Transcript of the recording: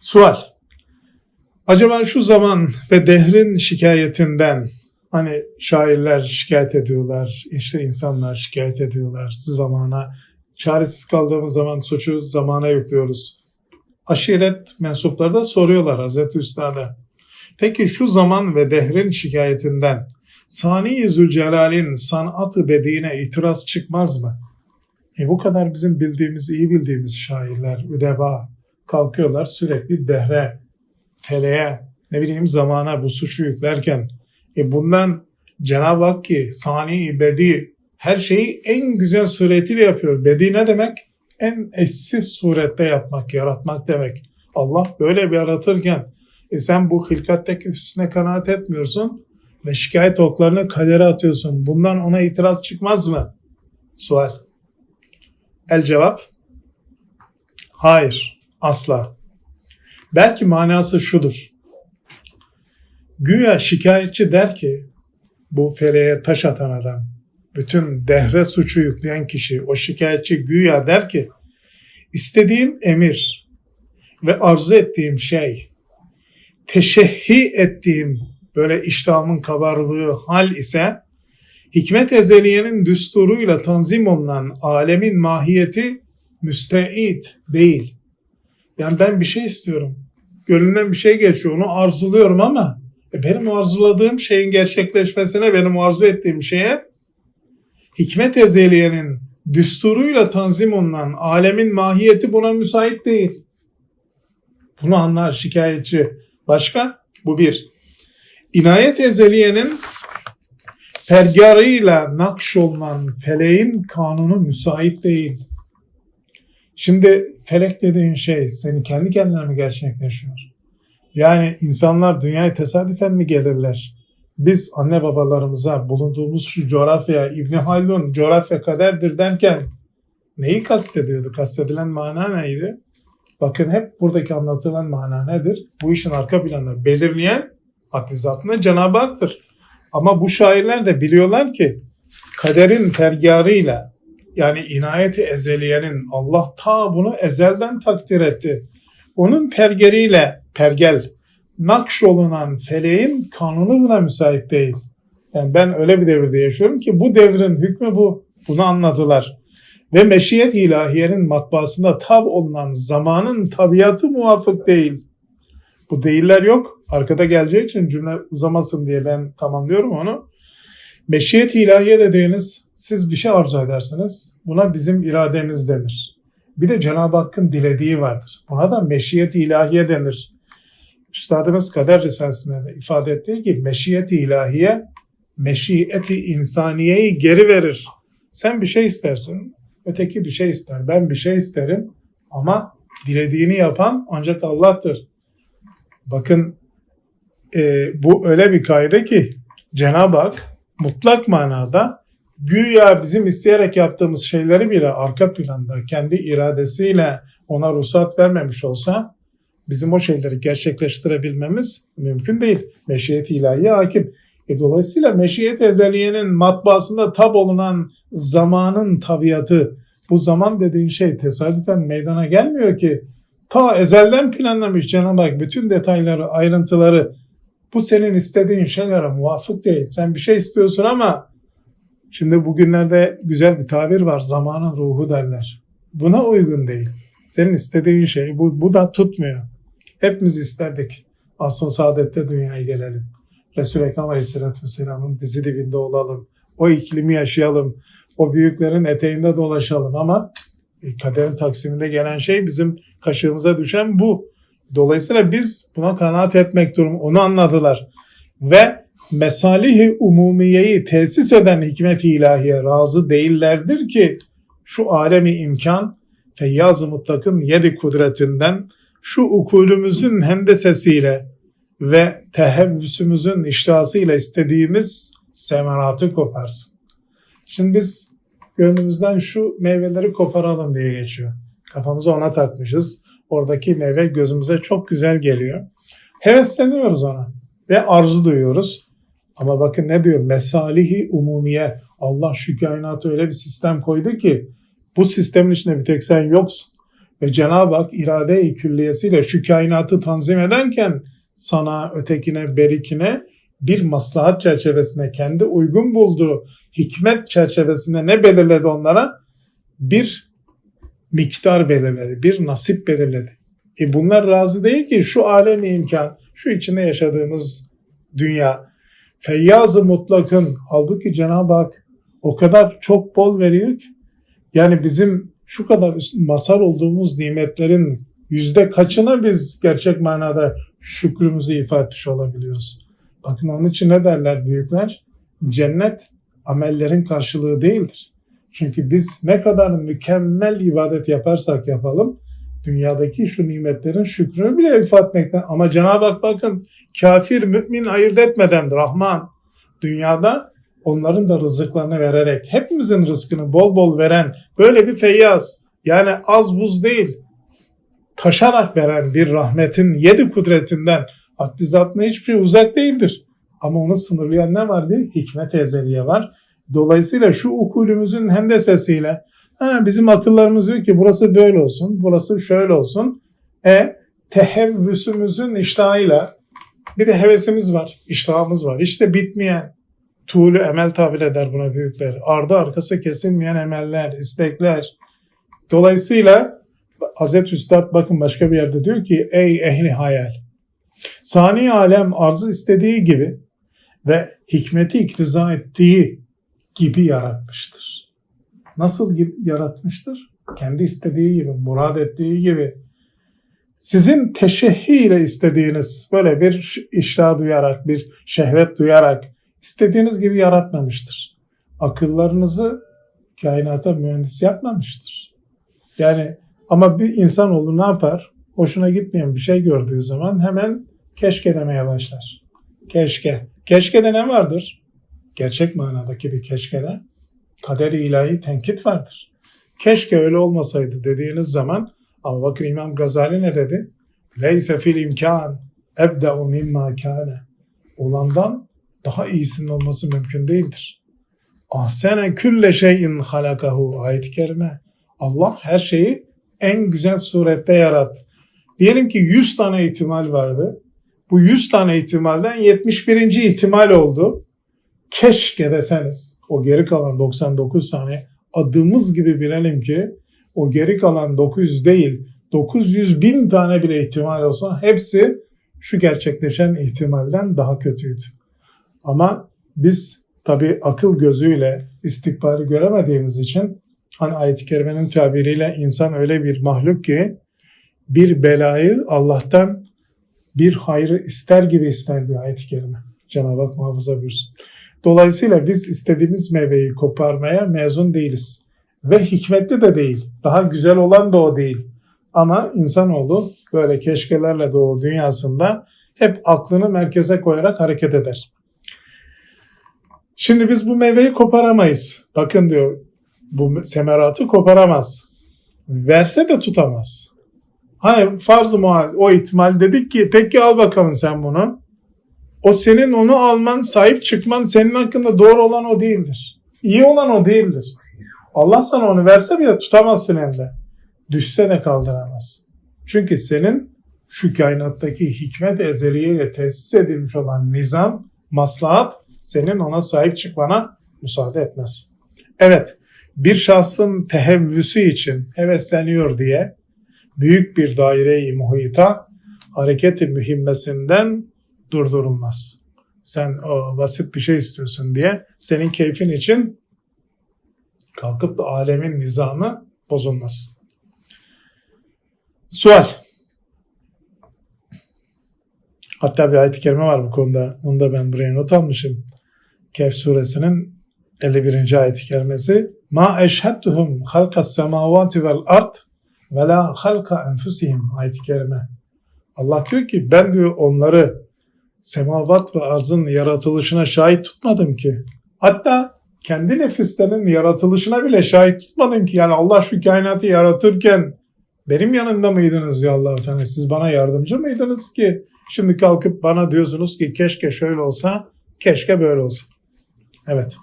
Sual. Acaba şu zaman ve dehrin şikayetinden hani şairler şikayet ediyorlar, işte insanlar şikayet ediyorlar zamana. Çaresiz kaldığımız zaman suçu zamana yüklüyoruz. Aşiret mensupları da soruyorlar Hazreti Üstad'a. Peki şu zaman ve dehrin şikayetinden Sani Zülcelal'in sanat-ı bediğine itiraz çıkmaz mı? E bu kadar bizim bildiğimiz, iyi bildiğimiz şairler, üdeba kalkıyorlar sürekli dehre, feleğe, ne bileyim zamana bu suçu yüklerken e bundan Cenab-ı Hak ki sani bedi her şeyi en güzel suretiyle yapıyor. Bedi ne demek? En eşsiz surette yapmak, yaratmak demek. Allah böyle bir yaratırken e sen bu hilkatteki hüsne kanaat etmiyorsun ve şikayet oklarını kadere atıyorsun. Bundan ona itiraz çıkmaz mı? Sual. El cevap. Hayır, asla. Belki manası şudur. Güya şikayetçi der ki, bu feleğe taş atan adam, bütün dehre suçu yükleyen kişi, o şikayetçi güya der ki, istediğim emir ve arzu ettiğim şey, teşehhi ettiğim böyle iştahımın kabarlığı hal ise, hikmet ezeliyenin düsturuyla tanzim olunan alemin mahiyeti müsteit değil. Yani ben bir şey istiyorum. Gönlümden bir şey geçiyor. Onu arzuluyorum ama e benim arzuladığım şeyin gerçekleşmesine, benim arzu ettiğim şeye hikmet ezeliyenin düsturuyla tanzim olunan alemin mahiyeti buna müsait değil. Bunu anlar şikayetçi. Başka? Bu bir. İnayet ezeliyenin pergarıyla nakş olunan feleğin kanunu müsait değil. Şimdi felek dediğin şey senin kendi kendine mi gerçekleşiyor? Yani insanlar dünyaya tesadüfen mi gelirler? Biz anne babalarımıza bulunduğumuz şu coğrafya, İbni Haldun coğrafya kaderdir derken neyi kastediyordu? Kastedilen mana neydi? Bakın hep buradaki anlatılan mana nedir? Bu işin arka planını belirleyen haddi zatında Cenab-ı Hak'tır. Ama bu şairler de biliyorlar ki kaderin tergarıyla yani inayeti ezeliyenin Allah ta bunu ezelden takdir etti. Onun pergeriyle pergel nakş olunan feleğin kanunu müsait değil. Yani ben öyle bir devirde yaşıyorum ki bu devrin hükmü bu. Bunu anladılar. Ve meşiyet ilahiyenin matbaasında tab olunan zamanın tabiatı muvafık değil. Bu değiller yok. Arkada geleceği için cümle uzamasın diye ben tamamlıyorum onu. Meşiyet ilahiye dediğiniz siz bir şey arzu edersiniz. Buna bizim irademiz denir. Bir de Cenab-ı Hakk'ın dilediği vardır. Buna da meşiyet ilahiye denir. Üstadımız Kader Risalesi'nde de ifade ettiği gibi meşiyet ilahiye meşiyeti insaniyeyi geri verir. Sen bir şey istersin, öteki bir şey ister. Ben bir şey isterim ama dilediğini yapan ancak Allah'tır. Bakın e, bu öyle bir kaydı ki Cenab-ı Hak mutlak manada güya bizim isteyerek yaptığımız şeyleri bile arka planda kendi iradesiyle ona ruhsat vermemiş olsa bizim o şeyleri gerçekleştirebilmemiz mümkün değil. Meşiyet ilahi hakim. E dolayısıyla meşiyet ezeliyenin matbaasında tab olunan zamanın tabiatı bu zaman dediğin şey tesadüfen meydana gelmiyor ki. Ta ezelden planlamış Cenab-ı Hak bütün detayları, ayrıntıları bu senin istediğin şeylere muvafık değil. Sen bir şey istiyorsun ama şimdi bugünlerde güzel bir tabir var. Zamanın ruhu derler. Buna uygun değil. Senin istediğin şey bu, bu da tutmuyor. Hepimiz isterdik. Asıl saadette dünyaya gelelim. Resul-i Ekrem Aleyhisselatü Vesselam'ın dizi dibinde olalım. O iklimi yaşayalım. O büyüklerin eteğinde dolaşalım ama e, kaderin taksiminde gelen şey bizim kaşığımıza düşen bu. Dolayısıyla biz buna kanaat etmek durum onu anladılar. Ve mesalihi umumiyeyi tesis eden hikmet ilahiye razı değillerdir ki şu alemi imkan feyyaz-ı mutlakın yedi kudretinden şu ukulümüzün hendesesiyle ve tehevvüsümüzün iştahıyla istediğimiz semeratı koparsın. Şimdi biz gönlümüzden şu meyveleri koparalım diye geçiyor. Kafamızı ona takmışız. Oradaki meyve gözümüze çok güzel geliyor. Hevesleniyoruz ona ve arzu duyuyoruz. Ama bakın ne diyor? Mesalihi umumiye. Allah şu kainatı öyle bir sistem koydu ki bu sistemin içinde bir tek sen yoksun. Ve Cenab-ı Hak irade-i külliyesiyle şu kainatı tanzim ederken sana, ötekine, berikine bir maslahat çerçevesinde kendi uygun bulduğu hikmet çerçevesinde ne belirledi onlara? Bir miktar belirledi, bir nasip belirledi. E bunlar razı değil ki şu alemi imkan, şu içinde yaşadığımız dünya. Feyyaz-ı mutlakın halbuki Cenab-ı Hak o kadar çok bol veriyor ki yani bizim şu kadar masal olduğumuz nimetlerin yüzde kaçına biz gerçek manada şükrümüzü ifade etmiş olabiliyoruz. Bakın onun için ne derler büyükler? Cennet amellerin karşılığı değildir. Çünkü biz ne kadar mükemmel ibadet yaparsak yapalım dünyadaki şu nimetlerin şükrünü bile ifade etmekten. Ama Cenab-ı Hak bakın kafir mümin ayırt etmeden Rahman dünyada onların da rızıklarını vererek hepimizin rızkını bol bol veren böyle bir feyyaz yani az buz değil taşarak veren bir rahmetin yedi kudretinden haddi zatına hiçbir şey uzak değildir. Ama onu sınırlayan ne var? Bir hikmet ezeliye var. Dolayısıyla şu ukulümüzün hem de sesiyle ha, bizim akıllarımız diyor ki burası böyle olsun, burası şöyle olsun. E tehevvüsümüzün iştahıyla bir de hevesimiz var, iştahımız var. İşte bitmeyen tuğlu emel tabir eder buna büyükler. Ardı arkası kesilmeyen emeller, istekler. Dolayısıyla Hazreti Üstad bakın başka bir yerde diyor ki ey ehli hayal. Sani alem arzı istediği gibi ve hikmeti iktiza ettiği gibi yaratmıştır. Nasıl gibi yaratmıştır? Kendi istediği gibi, murad ettiği gibi. Sizin teşehhi ile istediğiniz böyle bir iştah duyarak, bir şehvet duyarak istediğiniz gibi yaratmamıştır. Akıllarınızı kainata mühendis yapmamıştır. Yani ama bir insanoğlu ne yapar? Hoşuna gitmeyen bir şey gördüğü zaman hemen keşke demeye başlar. Keşke. Keşke ne vardır? Gerçek manadaki bir keşkede kader-i ilahi tenkit vardır. Keşke öyle olmasaydı dediğiniz zaman ama bakın İmam Gazali ne dedi? Leyse fil imkan ebde'u mimma kâne. Olandan daha iyisinin olması mümkün değildir. Ahsene külle şeyin halakahu ayet-i kerime. Allah her şeyi en güzel surette yarattı. Diyelim ki 100 tane ihtimal vardı. Bu 100 tane ihtimalden 71. ihtimal oldu. Keşke deseniz o geri kalan 99 tane adımız gibi bilelim ki o geri kalan 900 değil 900 bin tane bile ihtimal olsa hepsi şu gerçekleşen ihtimalden daha kötüydü. Ama biz tabi akıl gözüyle istikbali göremediğimiz için hani ayet-i kerimenin tabiriyle insan öyle bir mahluk ki bir belayı Allah'tan bir hayrı ister gibi ister diyor ayet-i kerime. Cenab-ı Hak muhafaza buyursun. Dolayısıyla biz istediğimiz meyveyi koparmaya mezun değiliz. Ve hikmetli de değil. Daha güzel olan da o değil. Ama insanoğlu böyle keşkelerle dolu dünyasında hep aklını merkeze koyarak hareket eder. Şimdi biz bu meyveyi koparamayız. Bakın diyor bu semeratı koparamaz. Verse de tutamaz. Hani farz-ı muhal o ihtimal dedik ki peki al bakalım sen bunu. O senin onu alman, sahip çıkman senin hakkında doğru olan o değildir. İyi olan o değildir. Allah sana onu verse bile tutamazsın elinde. Düşse de kaldıramaz. Çünkü senin şu kainattaki hikmet ezeliyeyle tesis edilmiş olan nizam, maslahat senin ona sahip çıkmana müsaade etmez. Evet, bir şahsın tehevvüsü için hevesleniyor diye büyük bir daire-i muhita hareketi mühimmesinden durdurulmaz. Sen o basit bir şey istiyorsun diye senin keyfin için kalkıp da alemin nizamı bozulmaz. Sual. Hatta bir ayet-i kerime var bu konuda. Onu da ben buraya not almışım. Kehf suresinin 51. ayet-i kerimesi. Ma eşhedtuhum halkas semavati vel ard ve la halka enfusihim ayet-i kerime. Allah diyor ki ben diyor onları semavat ve arzın yaratılışına şahit tutmadım ki. Hatta kendi nefislerinin yaratılışına bile şahit tutmadım ki. Yani Allah şu kainatı yaratırken benim yanında mıydınız ya allah Teala? Siz bana yardımcı mıydınız ki? Şimdi kalkıp bana diyorsunuz ki keşke şöyle olsa, keşke böyle olsa. Evet.